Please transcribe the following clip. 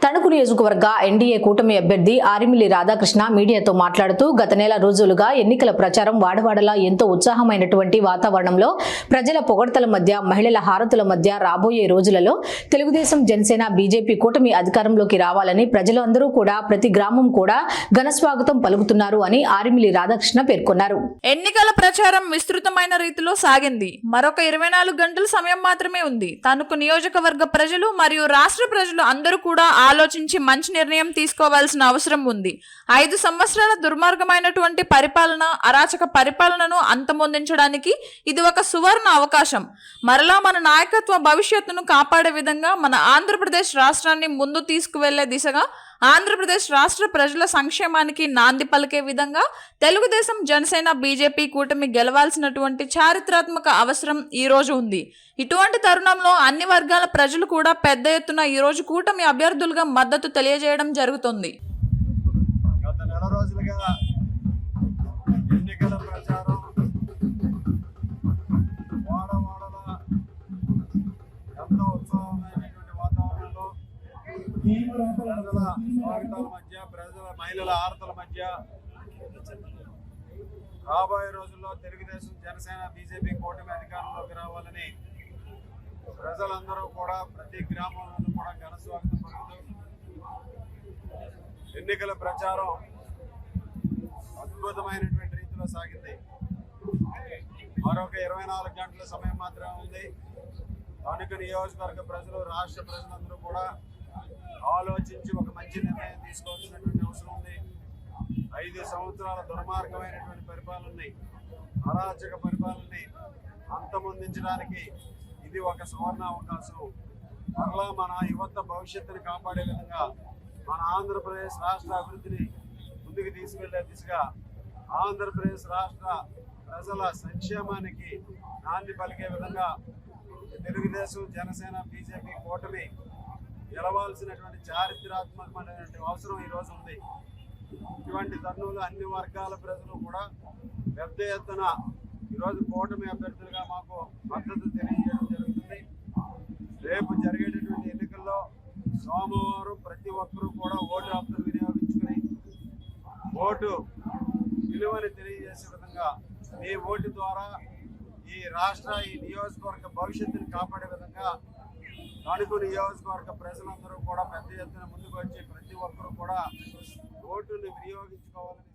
తణుకు నియోజకవర్గ ఎన్డీఏ కూటమి అభ్యర్థి ఆరిమిల్లి రాధాకృష్ణ మీడియాతో మాట్లాడుతూ గత నెల రోజులుగా ఎన్నికల ప్రచారం వాడవాడలా ఎంతో ఉత్సాహమైనటువంటి వాతావరణంలో ప్రజల పొగడతల మధ్య మహిళల హారతుల మధ్య రాబోయే రోజులలో తెలుగుదేశం జనసేన బీజేపీ కూటమి అధికారంలోకి రావాలని ప్రజలందరూ కూడా ప్రతి గ్రామం కూడా ఘనస్వాగతం పలుకుతున్నారు అని ఆరిమిల్లి రాధాకృష్ణ పేర్కొన్నారు. ఎన్నికల ప్రచారం విస్తృతమైన రీతిలో సాగింది. మరొక ఇరవై నాలుగు గంటల సమయం మాత్రమే ఉంది. తణుకు నియోజకవర్గ ప్రజలు మరియు రాష్ట్ర ప్రజలు అందరూ కూడా ఆలోచించి మంచి నిర్ణయం తీసుకోవాల్సిన అవసరం ఉంది. ఐదు సంవత్సరాల దుర్మార్గమైనటువంటి పరిపాలన అరాచక పరిపాలనను అంతమొందించడానికి ఇది ఒక సువర్ణ అవకాశం. మరలా మన నాయకత్వ భవిష్యత్తును కాపాడే విధంగా మన ఆంధ్రప్రదేశ్ రాష్ట్రాన్ని ముందు తీసుకువెళ్ళే దిశగా ఆంధ్రప్రదేశ్ రాష్ట్ర ప్రజల సంక్షేమానికి నాంది పలికే విధంగా తెలుగుదేశం జనసేన బీజేపీ కూటమి గెలవాల్సినటువంటి చారిత్రాత్మక అవసరం ఈ రోజు ఉంది. ఇటువంటి తరుణంలో అన్ని వర్గాల ప్రజలు కూడా పెద్ద ఎత్తున ఈరోజు కూటమి అభ్యర్థులుగా మద్దతు తెలియజేయడం జరుగుతుంది. గత నెల రోజులుగా స్వాగతాల మధ్య ప్రజల మహిళల ఆరతల మధ్య. రాబోయే రోజుల్లో తెలుగుదేశం జనసేన బీజేపీ కూటమి అధికారంలోకి రావాలని ప్రజలందరూ కూడా ప్రతి గ్రామంలోనూ కూడా ఘన స్వాగతం పలుకుతూ ఎన్నికల ప్రచారం అద్భుతమైనటువంటి రీతిలో సాగింది. మరొక ఇరవై నాలుగు గంటల సమయం మాత్రమే ఉంది. తణుకు నియోజకవర్గ ప్రజలు రాష్ట్ర ప్రజలందరూ కూడా ఆలోచించి ఒక మంచి నిర్ణయం తీసుకోవాల్సినటువంటి అవసరం ఉంది. ఐదు సంవత్సరాల దుర్మార్గమైనటువంటి పరిపాలనని అరాచక పరిపాలనని అంతమొందించడానికి ఇది ఒక సువర్ణ అవకాశం. మరలా మన యువత భవిష్యత్తుని కాపాడే విధంగా మన ఆంధ్రప్రదేశ్ రాష్ట్ర అభివృద్ధిని ముందుకు తీసుకెళ్ళే దిశగా ఆంధ్రప్రదేశ్ రాష్ట్ర ప్రజల సంక్షేమానికి నాంది పలికే విధంగా తెలుగుదేశం జనసేన బీజేపీ కూటమి గెలవాల్సినటువంటి చారిత్రాత్మకమైనటువంటి అవసరం ఈరోజు ఉంది. ఇటువంటి తరుణంలో అన్ని వర్గాల ప్రజలు కూడా పెద్ద ఎత్తున ఈరోజు కూటమి అభ్యర్థులుగా మాకు మద్దతు తెలియజేయడం జరుగుతుంది. రేపు జరిగేటటువంటి ఎన్నికల్లో సోమవారం ప్రతి ఒక్కరూ కూడా ఓటు హక్కును వినియోగించుకుని ఓటు విలువని తెలియజేసే విధంగా మీ ఓటు ద్వారా ఈ రాష్ట్ర ఈ నియోజకవర్గ భవిష్యత్తుని కాపాడే విధంగా తణుకు నియోజకవర్గ ప్రజలందరూ కూడా పెద్ద ఎత్తున ముందుకు వచ్చి ప్రతి ఒక్కరూ కూడా ఓటుని వినియోగించుకోవాలని